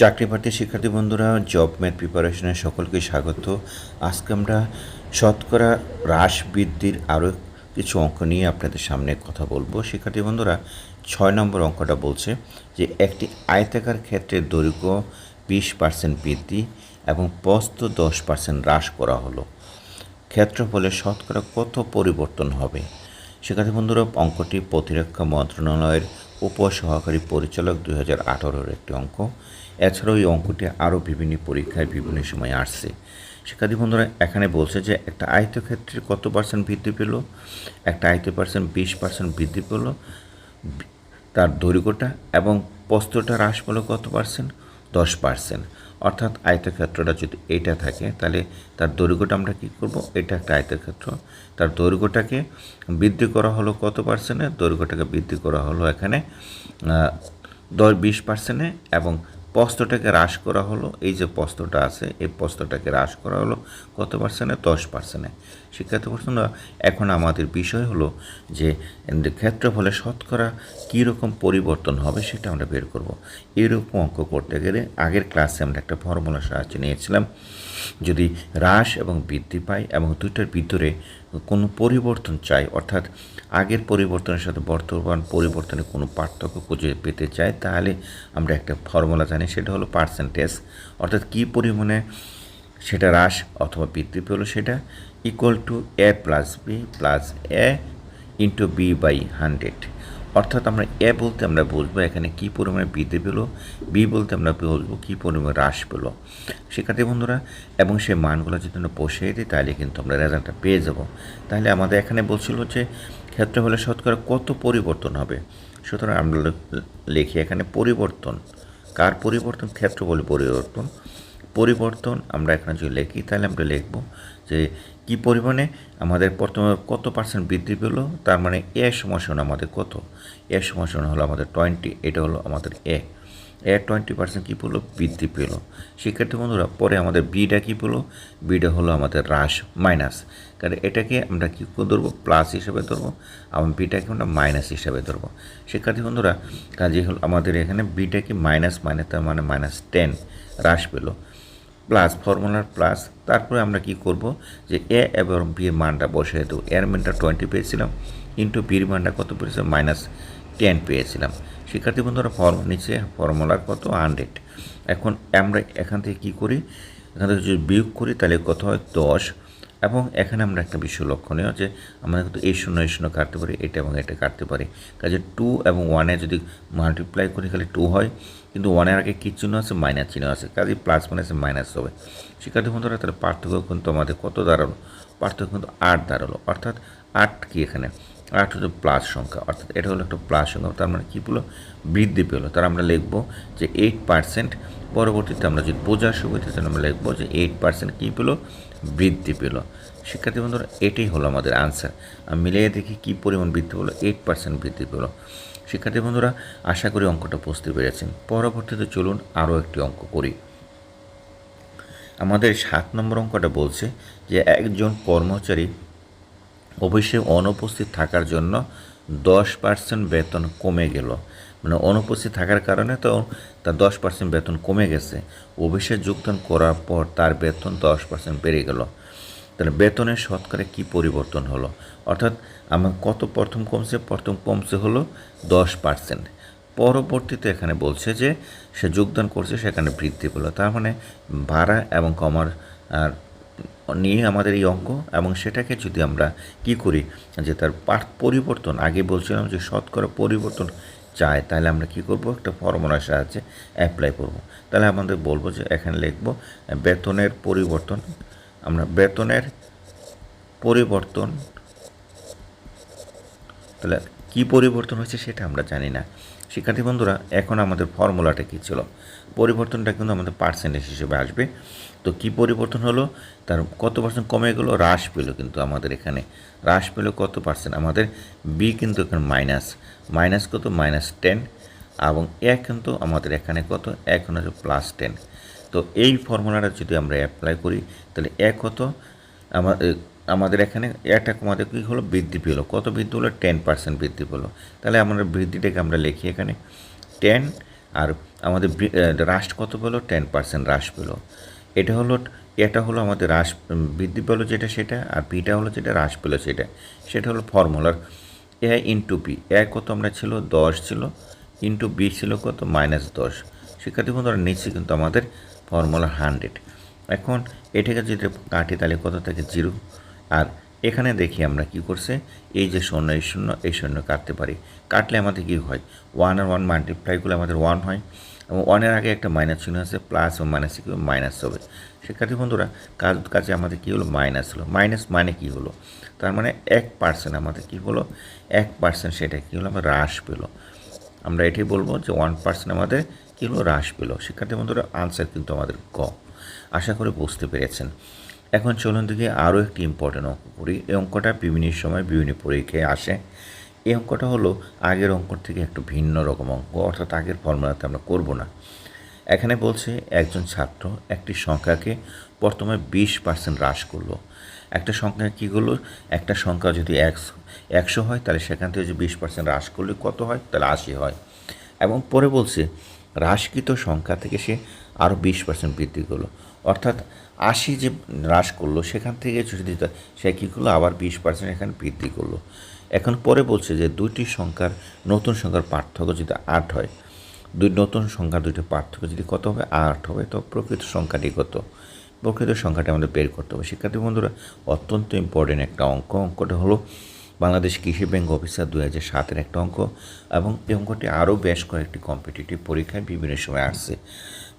চাকরি প্রার্থী শিক্ষার্থী বন্ধুরা জব ম্যাট প্রিপারেশনে সকলকে স্বাগত। আজকে আমরা শতকরা হ্রাস বৃদ্ধির আরও কিছু অঙ্ক নিয়ে আপনাদের সামনে কথা বলব। শিক্ষার্থী বন্ধুরা, ছয় নম্বর অঙ্কটা বলছে যে একটি আয়তাকার ক্ষেত্রে দৈর্ঘ্য বিশ পার্সেন্ট বৃদ্ধি এবং প্রস্থ দশ পার্সেন্ট হ্রাস করা হলো। ক্ষেত্রফলে শতকরা কত পরিবর্তন হবে? শিক্ষার্থী বন্ধুরা, অঙ্কটি প্রতিরক্ষা মন্ত্রণালয়ের উপসহকারী পরিচালক দুই হাজার আঠারোর একটি অঙ্ক। এছাড়াও এই অঙ্কটি আরও বিভিন্ন পরীক্ষায় বিভিন্ন সময় আসছে। শিক্ষার্থী বন্ধুরা, এখানে বলছে যে, একটা আয়তক্ষেত্রে কত পার্সেন্ট বৃদ্ধি পেল? একটা আয়ত পার্সেন্ট বিশ পার্সেন্ট বৃদ্ধি পেল। তার দৈর্ঘ্যটা এবং প্রস্তটা হ্রাস পেল কত পার্সেন্ট দশ পার্সেন্ট অর্থাৎ আয়তক্ষেত্রটা যদি এটা থাকে, তাহলে তার দৈর্ঘ্যটা আমরা কী করব? এটা একটা আয়তক্ষেত্র। তার দৈর্ঘ্যটাকে বৃদ্ধি করা হলো কত পার্সেন্টে দৈর্ঘ্যটাকে বৃদ্ধি করা হলো এখানে দশ বিশ পার্সেন্টে এবং প্রস্তটাকে হ্রাস করা হলো, এই যে প্রস্তটা আছে, এই প্রস্তটাকে হ্রাস করা হলো কত পার্সেন্টে দশ পার্সেন্টে শিক্ষার্থী প্রশ্ন এখন আমাদের বিষয় হলো যে ক্ষেত্রফলে শতকরা কীরকম পরিবর্তন হবে সেটা আমরা বের করব। এরকম অঙ্ক করতে গেলে আগের ক্লাসে আমরা একটা ফর্মুলার সাহায্য নিয়েছিলাম। যদি হ্রাস এবং বৃদ্ধি পায় এবং দুইটার ভিতরে কোনো পরিবর্তন চাই, অর্থাৎ আগের পরিবর্তনের সাথে বর্তমান পরিবর্তনে কোনো পার্থক্য খুঁজে পেতে চাই, তাহলে আমরা একটা ফর্মুলা জানি, সেটা হলো পার্সেন্টেজ অর্থাৎ কী পরিমাণে সেটা হ্রাস অথবা বৃদ্ধি পেল সেটা equal to A plus B plus A into B by hundred অর্থাৎ আমরা এ বলতে আমরা বলব এখানে কী পরিমাণে বৃদ্ধি পেল, বি বলতে আমরা বলব কী পরিমাণে হ্রাস পেল। শিক্ষার্থী বন্ধুরা, এবং সেই মানগুলো যদি আমরা বসিয়ে দিই, তাহলে কিন্তু আমরা রেজাল্টটা পেয়ে যাব। তাহলে আমাদের এখানে বলছিল যে ক্ষেত্রে হলে শতকরা কত পরিবর্তন হবে? সুতরাং আমরা লিখি এখানে পরিবর্তন। কার পরিবর্তন? ক্ষেত্র বলে পরিবর্তন। পরিবর্তন আমরা এখানে যদি লিখি, তাহলে আমরা লিখব যে কি পরিমাণে আমাদের প্রথমে কত পার্সেন্ট বৃদ্ধি পেল, তার মানে এ সমাসন আমাদের কত? এ সমাসন হলো আমাদের টোয়েন্টি এটা হলো আমাদের এ এ টোয়েন্টি পার্সেন্ট কী পেল? বৃদ্ধি পেল। শিক্ষার্থী বন্ধুরা, পরে আমাদের বিটা কী পেল? বিটা হলো আমাদের হ্রাস মাইনাস কারণ এটাকে আমরা কী ধরবো? প্লাস হিসেবে ধরবো। এবং বিটাকে আমরা মাইনাস হিসেবে ধরবো। শিক্ষার্থী বন্ধুরা কাজে হলো আমাদের এখানে বিটাকে মাইনাস মাইনাস তার মানে মাইনাস টেন হ্রাস পেল। প্লাস ফর্মুলার প্লাস তারপরে আমরা কি করব? যে এ এবং বির মানটা বসিয়ে দেবো। এর মানটা টোয়েন্টি পেয়েছিলাম ইন্টু বির মানটা কত পেয়েছিলাম? মাইনাস টেন পেয়েছিলাম। শিক্ষার্থী বন্ধুরা ফর্ম নিচে ফর্মুলার কত? হান্ড্রেড এখন আমরা এখান থেকে কি করি? এখান থেকে যদি বিয়োগ করি, তাহলে কত হয়? দশ। এবং এখানে আমরা একটা বিষয় লক্ষণীয় যে আমরা কিন্তু এই শূন্য এই শূন্য কাটতে পারি, এটা এবং এটা কাটতে পারি। কাজে টু এবং ওয়ানে যদি মাল্টিপ্লাই করি খালি টু হয়। কিন্তু ওয়ানের আগে কী চিহ্ন আছে? মাইনাস চিহ্ন আছে। কাজে প্লাস মাইনাসে মাইনাস হবে। শিক্ষার্থী বন্ধুরা, তাহলে পার্থক্য কিন্তু আমাদের কত দাঁড়াল? পার্থক্য কিন্তু আট দাঁড়াল। অর্থাৎ আট কি এখানে? আট হচ্ছে প্লাস সংখ্যা, অর্থাৎ এটা হলো একটা প্লাস সংখ্যা, তার মানে কী পেল বৃদ্ধি পেল। তার আমরা লিখব যে এইট পার্সেন্ট পরবর্তীতে আমরা যদি বোঝার সুবিধা তাহলে আমরা লিখব যে এইট পার্সেন্ট কী পেল? বৃদ্ধি পেল। শিক্ষার্থী বন্ধুরা, এটাই হলো আমাদের আনসার আমি মিলিয়ে দেখি কী পরিমাণ বৃদ্ধি পেল এইট পার্সেন্ট বৃদ্ধি পেল। শিক্ষার্থী বন্ধুরা, আশা করি অঙ্কটা বুঝতে পেরেছেন। পরবর্তীতে চলুন আরও একটি অঙ্ক করি। আমাদের সাত নম্বর অঙ্কটা বলছে যে একজন কর্মচারী অফিসে অনুপস্থিত থাকার জন্য দশ পার্সেন্ট বেতন কমে গেল। মানে অনুপস্থিত থাকার কারণে তো তার দশ পার্সেন্ট বেতন কমে গেছে। অফিসে যোগদান করার পর তার বেতন দশ পার্সেন্ট বেড়ে গেল। তাহলে বেতনের শতকরা কী পরিবর্তন হলো? অর্থাৎ আমার কত প্রথম কমছে প্রথম কমছে হলো দশ পার্সেন্ট পরবর্তীতে এখানে বলছে যে সে যোগদান করছে, সেখানে বৃদ্ধি পেল। তার মানে ভাড়া এবং কমার আর নিয়ে আমাদের এই অঙ্ক এবং সেটাকে যদি আমরা কি করি, যে তার পাঠ পরিবর্তন, আগে বলছিলাম যে শতকরা পরিবর্তন চায় তাহলে আমরা কি করব? একটা ফর্মুলার সাহায্যে অ্যাপ্লাই করব। তাহলে আমাদের বলব যে এখানে লিখব, বেতনের পরিবর্তন, আমরা বেতনের পরিবর্তন, তাহলে কী পরিবর্তন হয়েছে সেটা আমরা জানি না। শিক্ষার্থী বন্ধুরা, এখন আমাদের ফর্মুলাটা কী ছিল? পরিবর্তনটা কিন্তু আমাদের পার্সেন্টেজ হিসেবে আসবে। তো কি পরিবর্তন হলো? তার কত পার্সেন্ট কমে গেলো? হ্রাস পেল কিন্তু আমাদের এখানে। হ্রাস পেল কত পার্সেন্ট আমাদের বি কিন্তু এখানে মাইনাস মাইনাস কত? মাইনাস টেন এবং এক কিন্তু আমাদের এখানে কত? এখন হচ্ছে প্লাস টেন তো এই ফর্মুলাটা যদি আমরা অ্যাপ্লাই করি, তাহলে এক কত? আমাদের আমাদের এখানে একটা আমাদের কী হলো? বৃদ্ধি পেল। কত বৃদ্ধি হলো টেন পার্সেন্ট বৃদ্ধি পেল। তাহলে আমরা বৃদ্ধিটাকে আমরা লিখি এখানে। টেন আর আমাদের হ্রাস কত পেল? টেন পার্সেন্ট হ্রাস পেল। এটা হলো এটা হলো আমাদের হ্রাস বৃদ্ধি পেল যেটা সেটা, আর বিটা হলো যেটা হ্রাস পেল সেটা। সেটা হলো ফর্মুলার এ ইন্টু পি এ কত আমরা ছিল? দশ ছিল। ইন্টু বি ছিল কত? মাইনাস দশ। শিক্ষার্থী বন্ধুরা নিচে কিন্তু আমাদের ফর্মুলা হান্ড্রেড। এখন এটাকে যদি কাটি, তাহলে কত থাকে? জিরো। আর এখানে দেখি আমরা কি করছে? এই যে শূন্য, এই শূন্য এই শূন্য কাটতে পারি। কাটলে আমাদের কি হয়? ওয়ান আর ওয়ান মাল্টিপ্লাইগুলো আমাদের ওয়ান হয়। এবং ওয়ানের আগে একটা মাইনাস চিহ্ন আছে প্লাস ও মাইনাস কি মাইনাস হবে। শিক্ষার্থী বন্ধুরা, কাজ কাছে আমাদের কী হলো? মাইনাস হলো। মাইনাস মানে কি হলো? তার মানে এক পার্সেন্ট আমাদের কি হলো? এক পার্সেন্ট সেটা কী হলো? আমরা হ্রাস পেল। আমরা এটাই বলব যে ওয়ান পার্সেন্ট আমাদের কী হলো? হ্রাস পেল। শিক্ষার্থী বন্ধুরা আনসার কিন্তু আমাদের ক। আশা করে বুঝতে পেরেছেন। এখন চলুন দিকে আরও একটি ইম্পর্টেন্ট অঙ্ক করি। এই অঙ্কটা বিভিন্ন সময় বিভিন্ন পরীক্ষায় আসে। এই অঙ্কটা হলো আগের অঙ্কর থেকে একটু ভিন্ন রকম অঙ্ক, অর্থাৎ আগের ফর্মুলাতে আমরা করব না। এখানে বলছে একজন ছাত্র একটি সংখ্যাকে প্রথমে বিশ পার্সেন্ট হ্রাস করল। একটা সংখ্যা কী করল? একটা সংখ্যা যদি একশো একশো হয়, তাহলে সেখান থেকে যদি বিশ পার্সেন্ট হ্রাস করলে কত হয়? তাহলে আশি হয়। এবং পরে বলছে হ্রাসকৃত সংখ্যা থেকে সে আরও বিশ পার্সেন্ট বৃদ্ধি করল। অর্থাৎ আশি যে হ্রাস করল, সেখান থেকে যদি সে কী করল? আবার বিশ পার্সেন্ট এখানে বৃদ্ধি করল। এখন পরে বলছে যে দুইটি সংখ্যার নতুন সংখ্যার পার্থক্য যদি আট হয়, দুই নতুন সংখ্যা দুইটি পার্থক্য যদি কত হবে? আট হবে। তো প্রকৃত সংখ্যাটি কত? প্রকৃত সংখ্যাটি আমাদের বের করতে হবে। শিক্ষার্থী বন্ধুরা, অত্যন্ত ইম্পর্টেন্ট একটা অঙ্ক। অঙ্কটা হলো বাংলাদেশ কৃষি ব্যাংক অফিসার দু হাজার সাতের একটা অঙ্ক এবং এই অঙ্কটি আরও বেশ কয়েকটি কম্পিটিটিভ পরীক্ষায় বিভিন্ন সময় আসছে।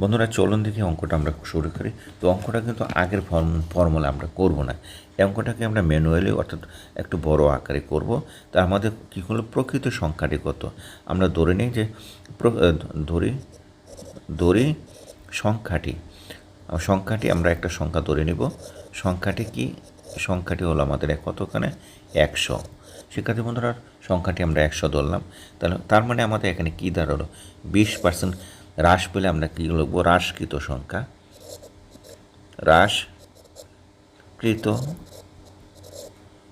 বন্ধুরা, চলুন দেখি অঙ্কটা আমরা শুরু করি। তো অঙ্কটা কিন্তু আগের ফর্ম, ফর্মুলা আমরা করব না। এই অঙ্কটাকে আমরা ম্যানুয়ালি অর্থাৎ একটু বড় আকারে করব। তা আমাদের কী হলো? প্রকৃত সংখ্যাটি কত? আমরা ধরে নিই যে ধরি ধরি সংখ্যাটি। সংখ্যাটি আমরা একটা সংখ্যা ধরে নিব। সংখ্যাটি কি? সংখ্যাটি হলো আমাদের কতখানে? একশো। শিক্ষার্থী বন্ধুরা, সংখ্যাটি আমরা একশো ধরলাম। তাহলে তার মানে আমাদের এখানে কী দাঁড়াল? বিশ পার্সেন্ট হ্রাস পেলে আমরা কী লিখব? হ্রাসকৃত সংখ্যা। হ্রাসকৃত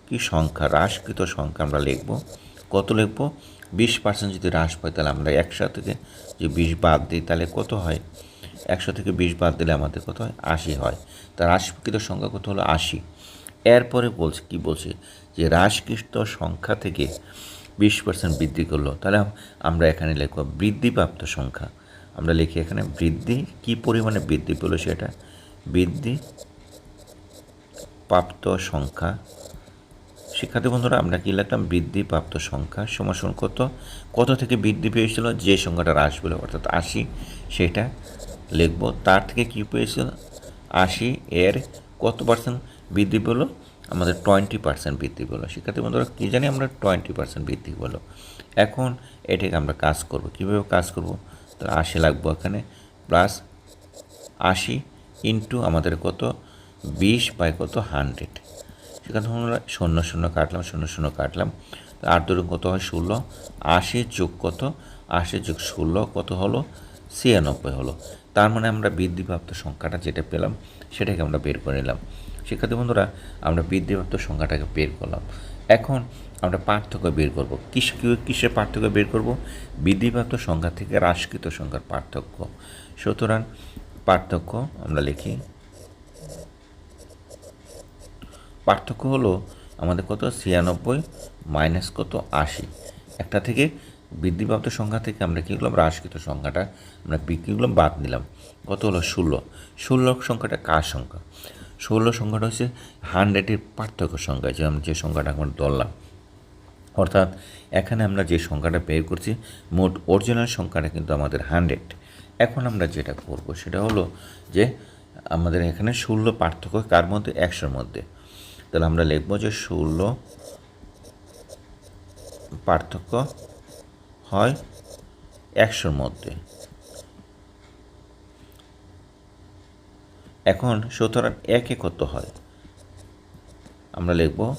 কি সংখ্যা? হ্রাসকৃত সংখ্যা আমরা লিখব। কত লিখব? বিশ পার্সেন্ট যদি হ্রাস পাই তাহলে আমরা একশো থেকে যে বিশ বাদ দিই তাহলে কত হয়? একশো থেকে বিশ বাদ দিলে আমাদের কত হয়? আশি হয়। তা হ্রাসকৃত সংখ্যা কত হলো? আশি। এরপরে বলছে, কি বলছে? যে হ্রাসকৃত সংখ্যা থেকে বিশ পার্সেন্ট বৃদ্ধি করল। তাহলে আমরা এখানে লিখব বৃদ্ধিপ্রাপ্ত সংখ্যা। আমরা লিখি এখানে বৃদ্ধি, কি পরিমাণে বৃদ্ধি পেল সেটা? বৃদ্ধি, প্রাপ্ত সংখ্যা। শিক্ষার্থী বন্ধুরা, আমরা কী লিখলাম? বৃদ্ধি, প্রাপ্ত সংখ্যা সমাসন কত? কত থেকে বৃদ্ধি পেয়েছিল? যে সংখ্যাটা হ্রাস পেল, অর্থাৎ আশি, সেটা লিখব। তার থেকে কী পেয়েছিল? আশি এর কত পার্সেন্ট বৃদ্ধি পেল? আমাদের টোয়েন্টি পার্সেন্ট বৃদ্ধি পেল। শিক্ষার্থী বন্ধুরা, কী জানি? আমরা টোয়েন্টি পার্সেন্ট বৃদ্ধি পেল। এখন এটাকে আমরা কাজ করব। কীভাবে কাজ করব? তাহলে আশি লাগবো এখানে প্লাস আশি ইন্টু আমাদের কত? বিশ বাই কত? হান্ড্রেড সেখানে আমরা শূন্য শূন্য কাটলাম, শূন্য শূন্য কাটলাম। তো আট দূরে কত হয়? ষোলো। আশি যোগ কত? আশি যোগ ষোলো কত হলো? ছিয়ানব্বই হলো। তার মানে আমরা বৃদ্ধিপ্রাপ্ত সংখ্যাটা যেটা পেলাম, সেটাকে আমরা বের করে নিলাম। শিক্ষার্থী বন্ধুরা, আমরা বৃদ্ধিপ্রাপ্ত সংখ্যাটাকে বের করলাম। এখন আমরা পার্থক্য বের করব। কিস কিসের পার্থক্য বের করব? বৃদ্ধিপ্রাপ্ত সংখ্যা থেকে হ্রাসকৃত সংখ্যার পার্থক্য। সুতরাং পার্থক্য আমরা লিখি। পার্থক্য হলো আমাদের কত? ছিয়ানব্বই মাইনাস কত? আশি। একটা থেকে বৃদ্ধিপ্রাপ্ত সংখ্যা থেকে আমরা কী করলাম? হ্রাসকৃত সংখ্যাটা আমরা বি- কী করলাম? বাদ নিলাম। কত হলো? ষোলো। ষোলো সংখ্যাটা কার সংখ্যা? ষোলো সংখ্যাটা হচ্ছে হান্ড্রেডের পার্থক্য সংখ্যা যে আমরা যে সংখ্যাটা আমরা ধরলাম। অর্থাৎ এখানে আমরা যে সংখ্যাটা বের করছি, মোট অরিজিনাল সংখ্যাটা কিন্তু আমাদের হান্ড্রেড এখন আমরা যেটা করব সেটা হলো যে আমাদের এখানে ষোলো পার্থক্য কার মধ্যে? একশোর মধ্যে। তাহলে আমরা লিখব যে ষোলো পার্থক্য হয় একশোর মধ্যে। এখন সুতরাং একে কত হয়? আমরা লিখব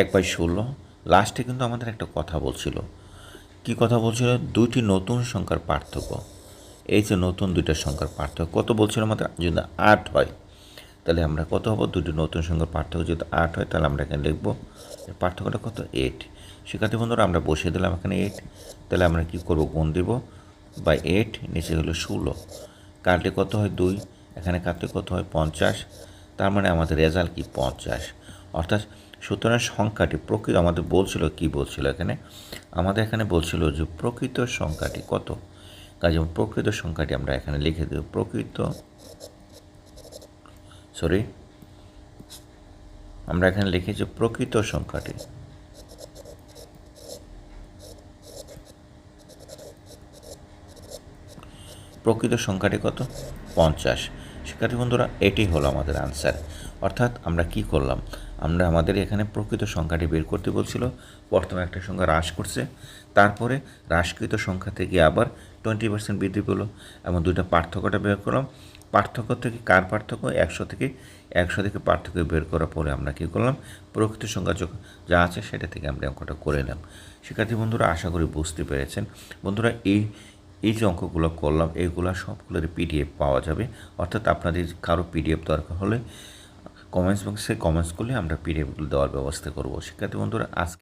এক বাই ষোলো লাস্টে কিন্তু আমাদের একটা কথা বলছিল। কি কথা বলছিল? দুইটি নতুন সংখ্যার পার্থক্য। এই যে নতুন দুইটা সংখ্যার পার্থক্য, কত বলছিল আমাদের? যদি আট হয়, তাহলে আমরা কত হব? দুটি নতুন সংখ্যার পার্থক্য যদি আট হয়, তাহলে আমরা এখানে লিখব পার্থক্যটা কত? এইট শিক্ষার্থী বন্ধুরা, আমরা বসিয়ে দিলাম এখানে এইট তাহলে আমরা কী করব? গুণ দিব বা এইট নিচে হলো ষোলো। কাটলে কত হয়? দুই। এখানে কাটলে কত হয়? পঞ্চাশ। তার মানে আমাদের রেজাল্ট কি? পঞ্চাশ। অর্থাৎ সুতরাং সংখ্যাটি প্রকৃত, আমাদের বলছিল কি বলছিল এখানে? আমাদের এখানে বলছিল যে প্রকৃত সংখ্যাটি কত? কাজে প্রকৃত সংখ্যাটি আমরা এখানে লিখে দেব, প্রকৃত সরি আমরা এখানে লিখেছি প্রকৃত সংখ্যাটি। প্রকৃত সংখ্যাটি কত? পঞ্চাশ। শিক্ষার্থী বন্ধুরা, এটি হলো আমাদের আনসার অর্থাৎ আমরা কি করলাম? আমরা আমাদের এখানে প্রকৃত সংখ্যাটি বের করতে বলছিল। প্রথমে একটা সংখ্যা হ্রাস করছে। তারপরে হ্রাসকৃত সংখ্যা থেকে আবার টোয়েন্টি পার্সেন্ট বৃদ্ধি পেল এবং দুইটা পার্থক্যটা বের করলাম। পার্থক্য থেকে কার পার্থক্য? একশো থেকে একশো থেকে পার্থক্য বের করার পরে আমরা কী করলাম? প্রকৃত সংখ্যা যা আছে সেটা থেকে আমরা অঙ্কটা করে নিলাম। শিক্ষার্থী বন্ধুরা, আশা করি বুঝতে পেরেছেন। বন্ধুরা, এই এই যে অঙ্কগুলো করলাম এইগুলো সবগুলোর পিডিএফ পাওয়া যাবে। অর্থাৎ আপনাদের কারও পিডিএফ দরকার হলে কমেন্টস বক্সে কমেন্টস করলে আমরা পিডিএফগুলো দেওয়ার ব্যবস্থা করব। শিক্ষার্থী বন্ধুরা আজকে